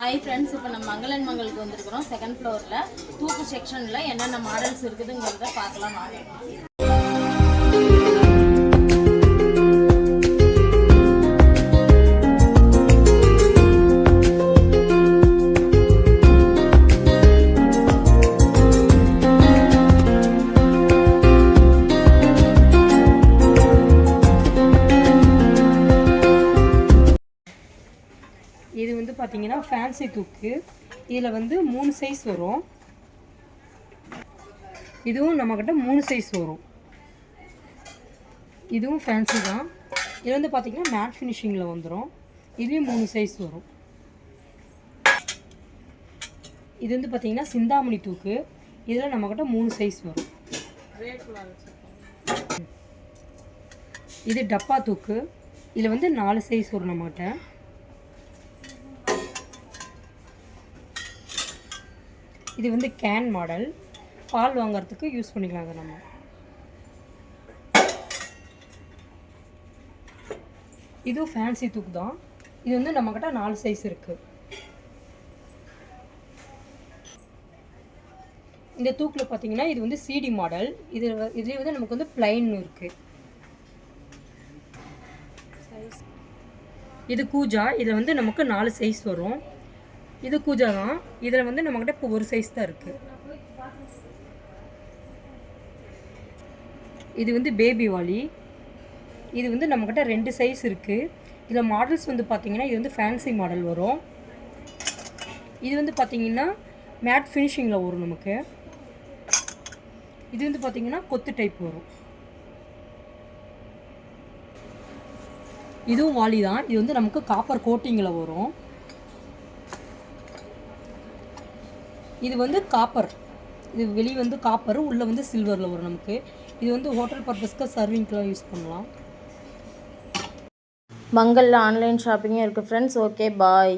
Hi friends இப்போ நம்ம மங்களன் மங்களுக்கு வந்திருக்கிறோம் செகண்ட் ஃப்ளோரில் தூக்கு செக்ஷனில் என்னென்ன மாடல்ஸ் இருக்குதுங்கிறத பார்க்கலாம் வாங்க. பார்த்தீங்கன்னா ஃபேன்சி தூக்கு இதில் வந்து மூணு சைஸ் வரும். இதுவும் நம்மக்கிட்ட மூணு சைஸ் வரும். இதுவும் ஃபேன்சி தான். இது வந்து பார்த்தீங்கன்னா மேட் ஃபினிஷிங்கில் வந்துடும் இதுலேயும் மூணு சைஸ் வரும். இது வந்து பார்த்தீங்கன்னா சிந்தாமணி தூக்கு இதில் நம்மக்கிட்ட மூணு சைஸ் வரும். இது டப்பா தூக்கு இதில் வந்து நாலு சைஸ் வரும் நம்மகிட்ட. இது வந்து கேன் மாடல் பால் வாங்குறதுக்கு யூஸ் பண்ணிக்கலாங்க நம்ம. இதுவும் ஃபேன்சி தூக்கு தான். இது வந்து நம்மக்கிட்ட நாலு சைஸ் இருக்குது இந்த தூக்கில் பார்த்தீங்கன்னா இது வந்து சிடி மாடல் இது இதுலேயே வந்து நமக்கு வந்து பிளைன் இருக்குது இது கூஜா. இதில் வந்து நமக்கு நாலு சைஸ் வரும். இது கூஜா தான். இதில் வந்து நம்மக்கிட்ட இப்போ ஒரு சைஸ் தான் இருக்குது இது வந்து பேபி வாலி. இது வந்து நம்மக்கிட்ட ரெண்டு சைஸ் இருக்குது இதில் மாடல்ஸ் வந்து பார்த்திங்கன்னா இது வந்து ஃபேன்சி மாடல் வரும். இது வந்து பார்த்தீங்கன்னா மேட் ஃபினிஷிங்கில் வரும் நமக்கு. இது வந்து பார்த்திங்கன்னா கொத்து டைப் வரும். இதுவும் வாலி தான். இது வந்து நமக்கு காப்பர் கோட்டிங்கில் வரும். இது வந்து காப்பர் இது வெளியே வந்து காப்பர் உள்ளே வந்து சில்வரில் வரும் நமக்கு. இது வந்து ஹோட்டல் பர்பஸ்க்கு சர்விங்க்கெலாம் யூஸ் பண்ணலாம். மங்களில் ஆன்லைன் ஷாப்பிங்கும் இருக்குது ஃப்ரெண்ட்ஸ் ஓகே பாய்